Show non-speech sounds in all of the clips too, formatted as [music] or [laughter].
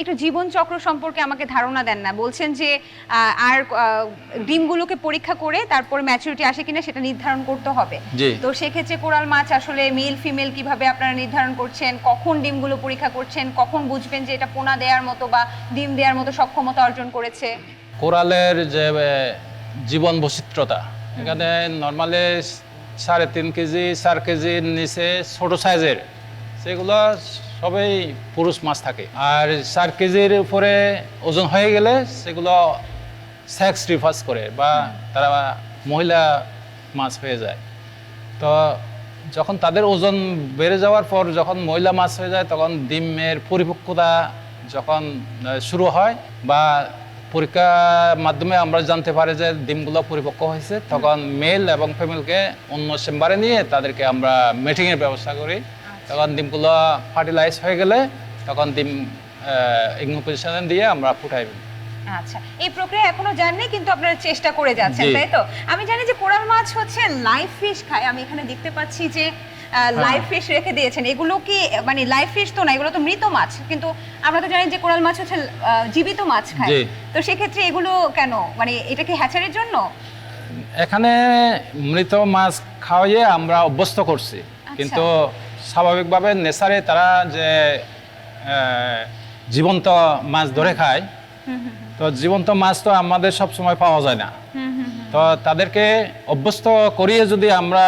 একটু জীবন চক্র সম্পর্কে আমাকে ধারণা দেন না। বলছেন যে আর ডিমগুলোকে পরীক্ষা করে তারপর ম্যাচুরিটি আসে কিনা সেটা নির্ধারণ করতে হবে। তো সেক্ষেত্রে কোরাল মাছ আসলে মেল ফিমেল কীভাবে আপনারা নির্ধারণ করছেন কখন ডিমগুলো পরীক্ষা করছেন কখন বুঝবেন যে এটা পোনা দেওয়ার মতো বা ডিম দেওয়ার মতো সক্ষমতা অর্জন করেছে? কোরালের যে জীবন বৈচিত্র্যতা এখানে নর্মালি সাড়ে তিন কেজি চার কেজির নিচে ছোট সাইজের সেগুলো সবই পুরুষ মাছ থাকে। আর চার কেজির উপরে ওজন হয়ে গেলে সেগুলো সেক্স রিফার্স করে বা তারা মহিলা মাছ হয়ে যায়। তো যখন তাদের ওজন বেড়ে যাওয়ার পর যখন মহিলা মাছ হয়ে যায় তখন ডিমের পরিপক্কতা যখন শুরু হয় বা পরীক্ষার মাধ্যমে আমরা জানতে পারি যে ডিমগুলো পরিপক্ক হয়েছে তখন মেল এবং ফিমেলকে অন্য চেম্বারে নিয়ে তাদেরকে আমরা মিটিংয়ের ব্যবস্থা করি। তখন ডিমগুলো ফার্টিলাইজ হয়ে গেলে তখন ডিম ইগনো পজিশনে দিয়ে আমরা ফুটাই আচ্ছা এই প্রক্রিয়া এখনও জাননি কিন্তু আপনারা চেষ্টা করে যাচ্ছেন তাই তো? আমি জানি যে কোরাল মাছ হচ্ছে লাইভ ফিশ খায় আমি এখানে দেখতে পাচ্ছি যে লাইভ ফিশ রেখে দিয়েছেন। এগুলো কি মানে লাইভ ফিশ তো না এগুলো তো মৃত মাছ কিন্তু আমরা তো জানি যে কোরাল মাছ হচ্ছে জীবিত মাছ খায়। তো সেক্ষেত্রে এগুলো কেন মানে এটা কি হ্যাচারির জন্য? এখানে মৃত মাছ খাওয়াইয়ে আমরা অভ্যস্ত করছি কিন্তু স্বাভাবিকভাবে নেচারে তারা যে জীবন্ত মাছ ধরে খায়, তো জীবন্ত মাছ তো আমাদের সব সময় পাওয়া যায় না। তো তাদেরকে অভ্যস্ত করিয়ে যদি আমরা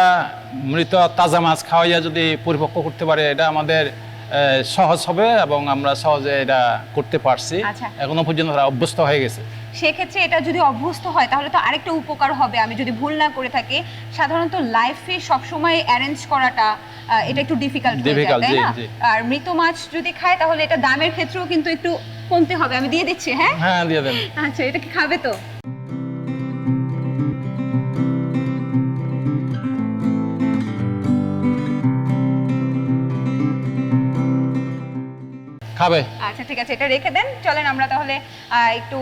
মৃত তাজা মাছ খাওয়াইয়া যদি পরিপক্ক করতে পারি, এটা আমাদের সহজ হবে এবং আমরা সহজে এটা করতে পারছি। আচ্ছা। এখনও পর্যন্ত তারা অভ্যস্ত হয়ে গেছে। সেক্ষেত্রে এটা যদি অভ্যস্ত হয় তাহলে তো আরেকটা উপকার হবে। আমি যদি ভুল না করে থাকি সাধারণত লাইভ ফিশ সবসময় অ্যারেঞ্জ করাটা এটা একটু ডিফিকাল্ট হয়ে যায় তাই না? আর মৃত মাছ যদি খায় তাহলে এটা দামের ক্ষেত্রেও কিন্তু একটু কমতে হবে। আমি দিয়ে দিচ্ছি হ্যাঁ? হ্যাঁ দিয়ে দেন। আচ্ছা এটা কি খাবে তো? খাবে। আচ্ছা ঠিক আছে এটা রেখে দেন। চলেন আমরা তাহলে একটু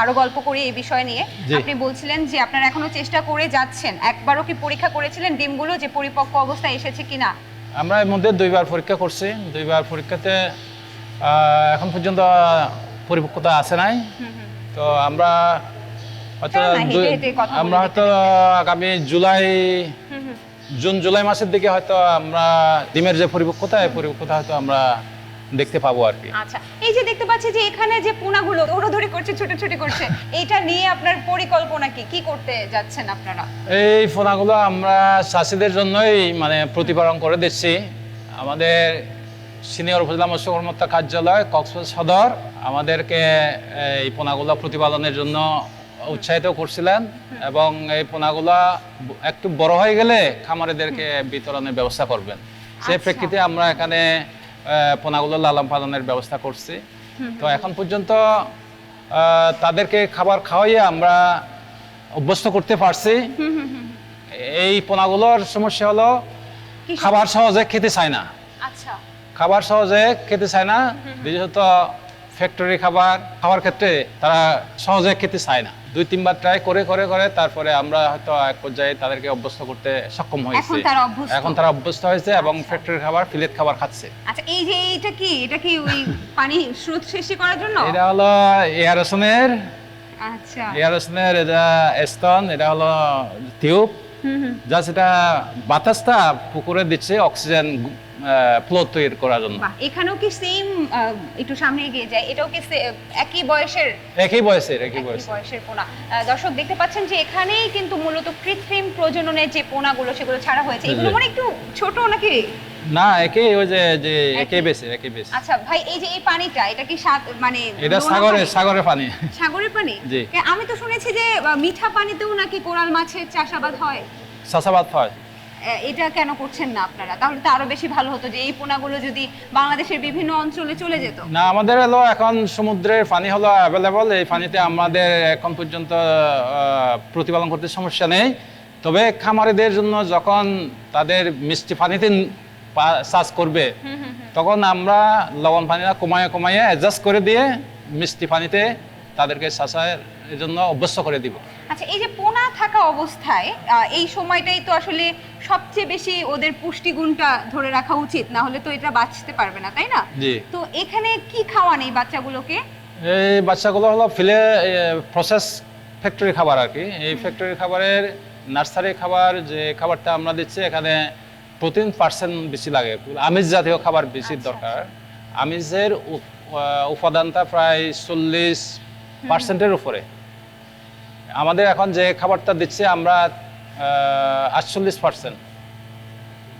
আরও গল্প করি এই বিষয় নিয়ে। আপনি বলছিলেন যে আপনারা এখনও চেষ্টা করে যাচ্ছেন। একবারও কি পরীক্ষা করেছিলেন ডিমগুলো যে পরিপক্ক অবস্থায় এসেছে কিনা? আমরা এর মধ্যে দুইবার পরীক্ষা করছি। দুইবার পরীক্ষাতে এখন পর্যন্ত পরিপক্কতা আসে নাই। তো আমরা হয়তো আমরা হয়তো আগামী জুলাই জুন জুলাই মাসের দিকে হয়তো আমরা ডিমের যে পরিপক্কতা এই পরিপক্কতা হয়তো আমরা দেখতে পাবো আর কি। আচ্ছা এই যে দেখতে পাচ্ছি যে এখানে যে পোনাগুলো দৌড়াদৌড়ি করছে ছুটোছুটি করছে এটা নিয়ে আপনার পরিকল্পনা কি? কি করতে যাচ্ছেন আপনারা? এই ফোনাগুলো আমরা চাষিদের জন্যই মানে প্রতিপালন করে দিচ্ছি। আমাদের সিনিয়র উপজেলা মৎস্য কর্মকর্তা কার্যালয় কক্সবাজার সদর আমাদেরকে এই পোনাগুলো প্রতিপালনের জন্য উৎসাহিত করছিলেন এবং এই পোনাগুলো একটু বড় হয়ে গেলে খামারিদেরকে বিতরণের ব্যবস্থা করবেন। সেই আচ্ছা। প্রেক্ষিতে আমরা এখানে পোনাগুলো লালন পালনের ব্যবস্থা করছি। তো এখন পর্যন্ত তাদেরকে খাবার খাওয়াইয়ে আমরা অভ্যস্ত করতে পারছি। এই পোনাগুলোর সমস্যা হলো খাবার সহজে খেতে চায় না। আচ্ছা। খাবার সহজে খেতে চায় না। বিশেষত ফ্যাক্টরি খাবার খাওয়ার ক্ষেত্রে তারা সহজে খেতে চায় না। দুই তিনবার ট্রাই করে করে করে তারপরে আমরা হয়তো এক পর্যায়ে তাদেরকে অভ্যস্ত করতে সক্ষম হয়েছে। এখন তারা অভ্যস্ত। এখন তারা অভ্যস্ত হয়েছে এবং ফ্যাক্টরির খাবার ফিলেট খাবার খাচ্ছে। আচ্ছা এই যে এটা কি? এটা কি ওই [laughs] পানি স্রোত সৃষ্টি করার জন্য? এটা হলো এয়ারেশনের আচ্ছা। এয়ারেশনের এটা স্তন এটা হলো টিউব যা সেটা বাতাসটা পুকুরে দিচ্ছে অক্সিজেন ফ্লো তৈরি করার জন্য। এখানেও কি সেম একটু সামনে এগিয়ে যায়? এটাও কি একই বয়সের? একই বয়সের একই বয়সের। পোনা। দর্শক দেখতে পাচ্ছেন যে এখানেই কিন্তু মূলত কৃত্রিম প্রজননের যে পোনাগুলো সেগুলো ছাড়া হয়েছে। এগুলো মানে একটু ছোট নাকি? না একই ওই যে যে একই। বেসের একই বেস আচ্ছা ভাই এই যে এই পানিটা এটা কি মানে এটা সাগরের সাগরের পানি। সাগরের পানি? জি। আমি তো শুনেছি যে মিঠা পানিতেও নাকি কোরাল মাছের চাষাবাদ হয়। চাষাবাদ হয়। এটা কেন করছেন না আপনারা? তাহলে তো আরও বেশি ভালো হতো যে এই পোনাগুলো যদি বাংলাদেশের বিভিন্ন অঞ্চলে চলে যেত। না আমাদের হলো এখন সমুদ্রের পানি হলো অ্যাভেলেবল এই পানিতে আমাদের এখন পর্যন্ত আহ, প্রতিপালন করতে সমস্যা নেই। তবে খামারিদের জন্য যখন তাদের মিষ্টি পানিতে পা- চাষ করবে তখন আমরা লবণ পানিটা কমায় কমাইয়ে অ্যাডজাস্ট করে দিয়ে মিষ্টি পানিতে তাদেরকে চাষের জন্য অভ্যস্ত করে দিব। আচ্ছা এই যে পোনা থাকা অবস্থায় এই সময়টাই তো আসলে সবচেয়ে বেশি ওদের পুষ্টিগুণটা ধরে রাখা উচিত না হলে তো এটা বাঁচতে পারবে না তাই না? তো এখানে কি খাওয়ান এই বাচ্চাগুলোকে? এই বাচ্চাগুলো হলো ফিলে প্রসেস ফ্যাক্টরি খাবার আর কি। এই ফ্যাক্টরি খাবারের নার্সারি খাবার যে খাবারটা আমরা দিচ্ছি এখানে প্রোটিন পার্সেন্ট বেশি লাগে। আমিষ জাতীয় খাবার বেশি আচ্ছা, দরকার। আমিষের উপাদানটা প্রায় চল্লিশ পার্সেন্টের উপরে। আমাদের এখন যে খাবারটা দিচ্ছে আমরা আটচল্লিশ পার্সেন্ট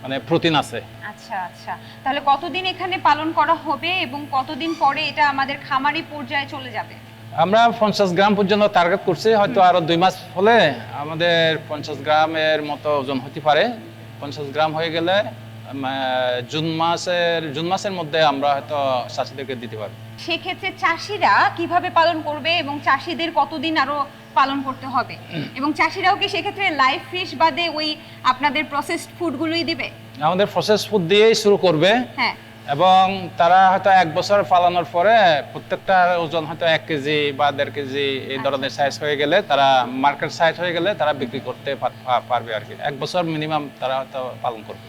মানে প্রোটিন আছে। আচ্ছা আচ্ছা। তাহলে কতদিন এখানে পালন করা হবে এবং কতদিন পরে এটা আমাদের খামারি পর্যায়ে চলে যাবে? আমরা পঞ্চাশ গ্রাম পর্যন্ত টার্গেট করছি হয়তো আরও দুই মাস হলে আমাদের পঞ্চাশ গ্রামের মতো ওজন হতে পারে। পঞ্চাশ গ্রাম হয়ে গেলে জুন মাসের জুন মাসের মধ্যে আমরা হয়তো চাষিদেরকে দিতে পারব। সেক্ষেত্রে চাষিরা কীভাবে পালন করবে এবং চাষিদের কতদিন আরও পালন করতে হবে? এবং চাষিরাও কি সেক্ষেত্রে লাইভ ফিশ বাদে ওই আপনাদের প্রসেসড ফুডগুলোই দিবে? আমাদের প্রসেস ফুড দিয়েই শুরু করবে। হ্যাঁ। এবং তারা হয়তো এক বছর পালানোর পরে প্রত্যেকটা ওজন হয়তো এক কেজি বা দেড় কেজি এই ধরনের সাইজ হয়ে গেলে তারা মার্কেট সাইজ হয়ে গেলে তারা বিক্রি করতে পার- পারবে আর কি। এক বছর মিনিমাম তারা হয়তো পালন করবে।